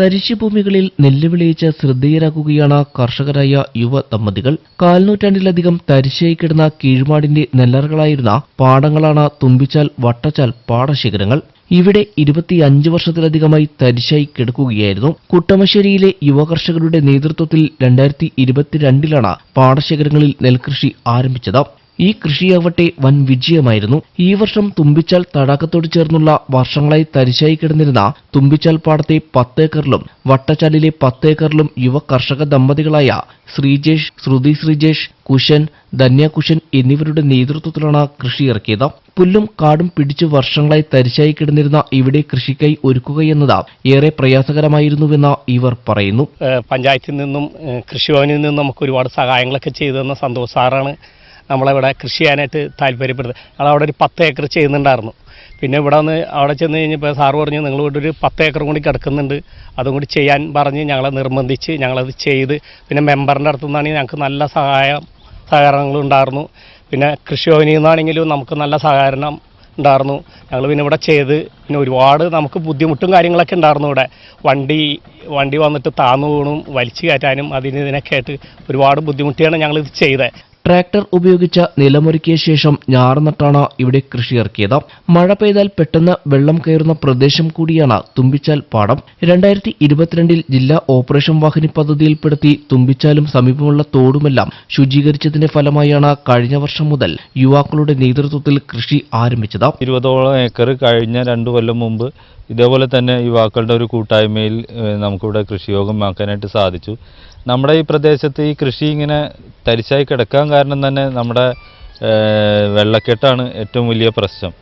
തരിശുഭൂമികളിൽ നെല്ല് വിളയിച്ച് ശ്രദ്ധേയരാക്കുകയാണ് കർഷകരായ യുവ ദമ്പതികൾ. കാൽനൂറ്റാണ്ടിലധികം തരിശായി കിടന്ന കീഴ്മാടിന്റെ നെല്ലറകളായിരുന്ന പാടങ്ങളാണ് തുമ്പിച്ചാൽ വട്ടച്ചാൽ പാടശേഖരങ്ങൾ. ഇവിടെ ഇരുപത്തിയഞ്ച് വർഷത്തിലധികമായി തരിശായി കിടക്കുകയായിരുന്നു. കുട്ടമശ്ശേരിയിലെ യുവ കർഷകരുടെ നേതൃത്വത്തിൽ രണ്ടായിരത്തി ഇരുപത്തിരണ്ടിലാണ് പാടശേഖരങ്ങളിൽ നെൽകൃഷി ആരംഭിച്ചത്. ഈ കൃഷിയാവട്ടെ വൻ വിജയമായിരുന്നു. ഈ വർഷം തുമ്പിച്ചാൽ തടാകത്തോട് ചേർന്നുള്ള വർഷങ്ങളായി തരിശായി കിടന്നിരുന്ന തുമ്പിച്ചാൽ പാടത്തെ പത്തേക്കറിലും വട്ടച്ചാലിലെ പത്തേക്കറിലും യുവ കർഷക ദമ്പതികളായ ശ്രീജേഷ് ശ്രുതി ശ്രീജേഷ് കുശൻ ധന്യ കുശൻ എന്നിവരുടെ നേതൃത്വത്തിലാണ് കൃഷി ഇറക്കിയത്. പുല്ലും കാടും പിടിച്ചു വർഷങ്ങളായി തരിശായി കിടന്നിരുന്ന ഇവിടെ കൃഷിക്കായി ഒരുക്കുകയെന്നത് ഏറെ പ്രയാസകരമായിരുന്നുവെന്ന് ഇവർ പറയുന്നു. പഞ്ചായത്തിൽ നിന്നും കൃഷിഭവനിൽ നിന്നും നമുക്ക് ഒരുപാട് സഹായങ്ങളൊക്കെ ചെയ്തു തന്ന സന്തോഷ് സാറാണ് നമ്മളിവിടെ കൃഷി ചെയ്യാനായിട്ട് താല്പര്യപ്പെടുന്നത്. ഞങ്ങളവിടെ ഒരു പത്ത് ഏക്കർ ചെയ്യുന്നുണ്ടായിരുന്നു. പിന്നെ ഇവിടെ വന്ന് അവിടെ ചെന്ന് കഴിഞ്ഞപ്പോൾ സാറ് പറഞ്ഞു നിങ്ങൾ ഇവിടെ ഒരു പത്ത് ഏക്കർ കൂടി കിടക്കുന്നുണ്ട്. അതും കൂടി ചെയ്യാൻ പറഞ്ഞ് ഞങ്ങളെ നിർബന്ധിച്ച് ഞങ്ങളത് ചെയ്ത് പിന്നെ മെമ്പറിന്റെ അടുത്തു നിന്നാണെങ്കിൽ ഞങ്ങൾക്ക് നല്ല സഹായം സഹകരണങ്ങളും ഉണ്ടായിരുന്നു. പിന്നെ കൃഷിഭവനിൽ നിന്നാണെങ്കിലും നമുക്ക് നല്ല സഹകരണം ഉണ്ടായിരുന്നു. ഞങ്ങൾ പിന്നെ ഇവിടെ ചെയ്ത് പിന്നെ ഒരുപാട് നമുക്ക് ബുദ്ധിമുട്ടും കാര്യങ്ങളൊക്കെ ഉണ്ടായിരുന്നു ഇവിടെ. വണ്ടി വണ്ടി വന്നിട്ട് താന്നു വീണും വലിച്ചു കയറ്റാനും അതിന് ഇതിനൊക്കെ ആയിട്ട് ഒരുപാട് ബുദ്ധിമുട്ടിയാണ് ഞങ്ങളിത് ചെയ്തത്. ട്രാക്ടർ ഉപയോഗിച്ച് നിലമൊരുക്കിയ ശേഷം ഞാറുനട്ടാണ് ഇവിടെ കൃഷി ഇറക്കിയത്. മഴ പെയ്താൽ പെട്ടെന്ന് വെള്ളം കയറുന്ന പ്രദേശം കൂടിയാണ് തുമ്പിച്ചാൽ പാടം. രണ്ടായിരത്തി ഇരുപത്തിരണ്ടിൽ ജില്ലാ ഓപ്പറേഷൻ വാഹിനി പദ്ധതിയിൽപ്പെടുത്തി തുമ്പിച്ചാലും സമീപമുള്ള തോടുമെല്ലാം ശുചീകരിച്ചതിന്റെ ഫലമായാണ് കഴിഞ്ഞ വർഷം മുതൽ യുവാക്കളുടെ നേതൃത്വത്തിൽ കൃഷി ആരംഭിച്ചത്. ഇരുപതോളം ഏക്കർ കഴിഞ്ഞ രണ്ടു കൊല്ലം മുമ്പ് ഇതേപോലെ തന്നെ യുവാക്കളുടെ ഒരു കൂട്ടായ്മയിൽ നമുക്കിവിടെ കൃഷിയോഗം ആക്കാനായിട്ട് സാധിച്ചു. നമ്മുടെ ഈ പ്രദേശത്ത് ഈ കൃഷി ഇങ്ങനെ തരിശായി കിടക്കാൻ കാരണം തന്നെ നമ്മുടെ വെള്ളക്കെട്ടാണ് ഏറ്റവും വലിയ പ്രശ്നം.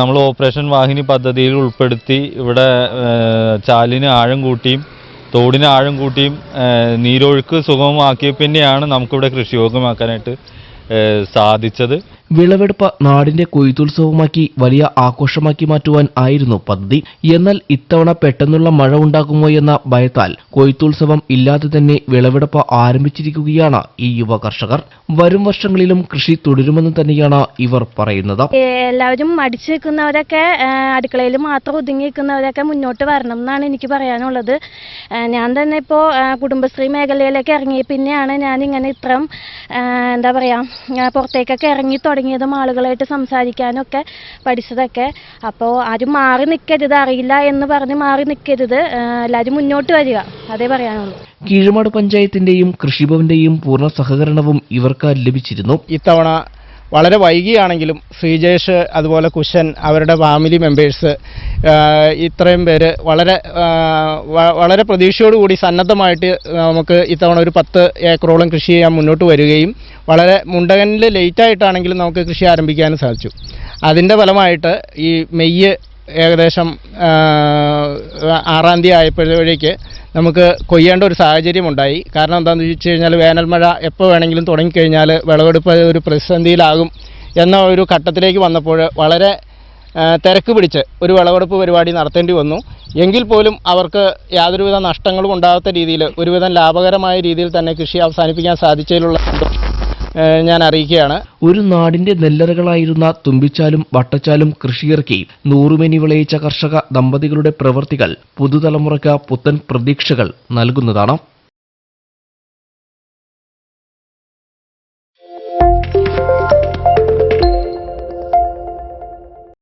നമ്മൾ ഓപ്പറേഷൻ വാഹിനി പദ്ധതിയിൽ ഉൾപ്പെടുത്തി ഇവിടെ ചാലിന് ആഴം കൂട്ടിയും തോടിന് ആഴം കൂട്ടിയും നീരൊഴുക്ക് സുഗമമാക്കിയ പിന്നെയാണ് നമുക്കിവിടെ കൃഷിയോഗ്യമാക്കാനായിട്ട് സാധിച്ചത്. വിളവെടുപ്പ് നാടിന്റെ കൊയ്ത്തുത്സവമാക്കി വലിയ ആഘോഷമാക്കി മാറ്റുവാൻ ആയിരുന്നു പദ്ധതി. എന്നാൽ ഇത്തവണ പെട്ടെന്നുള്ള മഴ ഉണ്ടാകുമോ എന്ന ഭയത്താൽ കൊയ്ത്തുത്സവം ഇല്ലാതെ തന്നെ വിളവെടുപ്പ് ആരംഭിച്ചിരിക്കുകയാണ് ഈ യുവ കർഷകർ. വരും വർഷങ്ങളിലും കൃഷി തുടരുമെന്ന് തന്നെയാണ് ഇവർ പറയുന്നത്. എല്ലാവരും മടിച്ചു നിൽക്കുന്നവരൊക്കെ അടുക്കളയിൽ മാത്രം ഒതുങ്ങി നിൽക്കുന്നവരൊക്കെ മുന്നോട്ട് വരണം എന്നാണ് എനിക്ക് പറയാനുള്ളത്. ഞാൻ തന്നെ ഇപ്പോ കുടുംബശ്രീ മേഖലയിലേക്ക് ഇറങ്ങി. പിന്നെയാണ് ഞാൻ ഇങ്ങനെ ഇത്രയും എന്താ പറയുക പുറത്തേക്കൊക്കെ ഇറങ്ങി തുടങ്ങിയതും ആളുകളായിട്ട് സംസാരിക്കാനൊക്കെ പഠിച്ചതൊക്കെ. അപ്പോൾ ആരും മാറി നിൽക്കരുത് അറിയില്ല എന്ന് പറഞ്ഞ് മാറി നിൽക്കരുത് എല്ലാവരും മുന്നോട്ട് വരിക. അതേ പറയാനുള്ളൂ. കീഴ്മാട് പഞ്ചായത്തിന്റെയും കൃഷിഭവന്റെയും പൂർണ സഹകരണവും ഇവർക്ക് ലഭിച്ചിരുന്നു. ഇത്തവണ വളരെ വൈകിയാണെങ്കിലും ശ്രീജേഷ് അതുപോലെ കുശൻ അവരുടെ ഫാമിലി മെമ്പേഴ്സ് ഇത്രയും പേര് വളരെ വളരെ പ്രതീക്ഷയോടുകൂടി സന്നദ്ധമായിട്ട് നമുക്ക് ഇത്തവണ ഒരു പത്ത് ഏക്കറോളം കൃഷി ചെയ്യാൻ മുന്നോട്ട് വരികയും വളരെ മുണ്ടകനിൽ ലേറ്റായിട്ടാണെങ്കിലും നമുക്ക് കൃഷി ആരംഭിക്കാനും സാധിച്ചു. അതിന്റെ ഫലമായിട്ട് ഈ മെയ്യ് ഏകദേശം ആറാം തീയതി ആയപ്പോഴേക്ക് നമുക്ക് കൊയ്യേണ്ട ഒരു സാഹചര്യം ഉണ്ടായി കാരണം എന്താണെന്ന് വെച്ച് കഴിഞ്ഞാൽ വേനൽ മഴ എപ്പോൾ വേണമെങ്കിലും തുടങ്ങിക്കഴിഞ്ഞാൽ വിളവെടുപ്പ് ഒരു പ്രതിസന്ധിയിലാകും എന്ന ഒരു ഘട്ടത്തിലേക്ക് വന്നപ്പോൾ വളരെ തിരക്ക് പിടിച്ച് ഒരു വിളവെടുപ്പ് പരിപാടി നടത്തേണ്ടി വന്നു. എങ്കിൽ പോലും അവർക്ക് യാതൊരുവിധ നഷ്ടങ്ങളും ഉണ്ടാകാത്ത രീതിയിൽ ഒരുവിധം ലാഭകരമായ രീതിയിൽ തന്നെ കൃഷി അവസാനിപ്പിക്കാൻ സാധിച്ചതിലുള്ള ഞാൻ അറിയിക്കുകയാണ്. ഒരു നാടിന്റെ നെല്ലറകളായിരുന്ന തുമ്പിച്ചാലും വട്ടച്ചാലും കൃഷിയിറക്കി നൂറുമേനി വിളയിച്ച കർഷക ദമ്പതികളുടെ പ്രവൃത്തികൾ പുതുതലമുറയ്ക്ക് പുത്തൻ പ്രതീക്ഷകൾ നൽകുന്നതാണ്.